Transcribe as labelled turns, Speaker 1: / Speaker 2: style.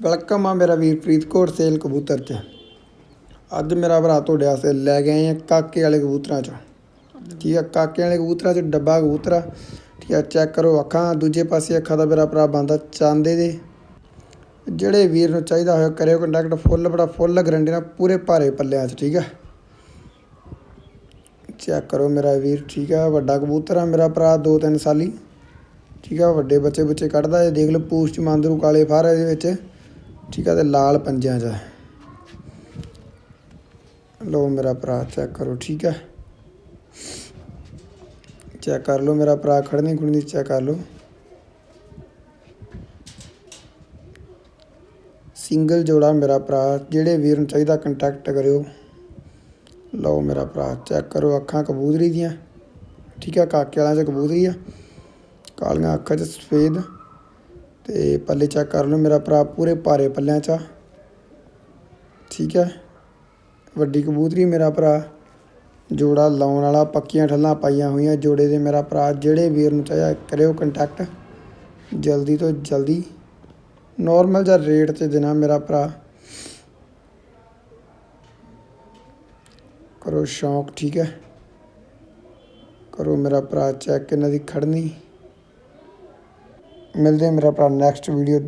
Speaker 1: Welcome ਆ ਮੇਰਾ ਵੀਰ Faridkot sale ਕਬੂਤਰ ਚ ਅੱਜ ਮੇਰਾ ਭਰਾ ਤੁਹਾਡੇ ਵਾਸਤੇ ਲੈ ਕੇ ਆਏ ਆ ਕਾਕੇ ਵਾਲੇ ਕਬੂਤਰਾਂ ਚ। ਠੀਕ ਆ, ਕਾਕੇ ਵਾਲੇ ਕਬੂਤਰਾਂ ਚ ਡੱਬਾ ਕਬੂਤਰ ਆ। ਠੀਕ ਆ, ਚੈੱਕ ਕਰੋ ਅੱਖਾਂ, ਦੂਜੇ ਪਾਸੇ ਅੱਖਾਂ ਦਾ ਮੇਰਾ ਭਰਾ ਬੰਦਾ ਚਾਂਦੇ ਦੇ। ਜਿਹੜੇ ਵੀਰ ਨੂੰ ਚਾਹੀਦਾ ਹੋਇਆ ਕਰਿਓ ਕੰਟੈਕਟ ਫੁੱਲ ਬੜਾ ਫੁੱਲ ਗਰੰਟੀ ਨਾਲ ਪੂਰੇ ਭਾਰੇ ਪੱਲਿਆਂ ਚ, ਠੀਕ ਆ। ਚੈੱਕ ਕਰੋ ਮੇਰਾ ਵੀਰ, ਠੀਕ ਆ, ਵੱਡਾ ਕਬੂਤਰ ਆ ਮੇਰਾ ਭਰਾ 2-3 ਸਾਲੀ। ਠੀਕ ਆ, ਵੱਡੇ ਬੱਚੇ ਬੱਚੇ ਕੱਢਦਾ ਇਹ ਦੇਖ ਲਓ ਪੂਛ ਚ, ਮੰਦਰੂ ਕਾਲੇ ਫਾਰ ਇਹਦੇ ਵਿੱਚ। ਠੀਕ ਆ, ਤੇ ਲਾਲ ਪੰਜਿਆਂ 'ਚ ਹੈ। ਲਓ ਮੇਰਾ ਭਰਾ ਚੈੱਕ ਕਰੋ, ਠੀਕ ਆ। ਚੈੱਕ ਕਰ ਲਓ, ਮੇਰਾ ਭਰਾ ਖੜਨੀ ਖੁੜਨੀ ਚੈੱਕ ਕਰ ਲਓ। ਸਿੰਗਲ ਜੋੜਾ ਮੇਰਾ ਭਰਾ, ਜਿਹੜੇ ਵੀਰ ਨੂੰ ਚਾਹੀਦਾ ਕੰਟੈਕਟ ਕਰਿਓ। ਲਓ ਮੇਰਾ ਭਰਾ ਚੈੱਕ ਕਰੋ, ਅੱਖਾਂ ਕਬੂਤਰੀ ਦੀਆਂ। ਠੀਕ ਹੈ ਕਾਕੇ ਵਾਲਿਆਂ 'ਚ ਕਬੂਤਰੀ ਆ। ਕਾਲੀਆਂ ਅੱਖਾਂ 'ਚ ਸਫੇਦ। ਤੇ ਪੱਲੇ ਚੈੱਕ ਕਰ ਲਓ, ਮੇਰਾ ਭਰਾ ਪੂਰੇ ਭਾਰੇ ਪੱਲਿਆਂ 'ਚ ਆ। ਠੀਕ ਹੈ? ਵੱਡੀ ਕਬੂਤਰੀ ਮੇਰਾ ਭਰਾ, ਜੋੜਾ ਲਾਉਣ ਵਾਲਾ, ਪੱਕੀਆਂ ਠੱਲਾਂ ਪਾਈਆਂ ਹੋਈਆਂ, ਜੋੜੇ ਦੇ ਮੇਰਾ ਭਰਾ, ਜਿਹੜੇ ਵੀਰ ਨੂੰ ਚਾਹਿਆ ਕਰਿਓ ਕੰਟੈਕਟ ਜਲਦੀ ਤੋਂ ਜਲਦੀ। ਨਾਰਮਲ ਜਿਹਾ ਰੇਟ ਤੇ ਦੇਣਾ ਮੇਰਾ ਭਰਾ। ਕਰੋ ਸ਼ੌਂਕ, ਠੀਕ ਹੈ? ਕਰੋ ਮੇਰਾ ਭਰਾ ਚੈੱਕ ਇਹਨਾਂ ਦੀ ਖੜਨੀ। ਮਿਲਦੇ ਮੇਰਾ ਭਰਾ ਨੈਕਸਟ ਵੀਡੀਓ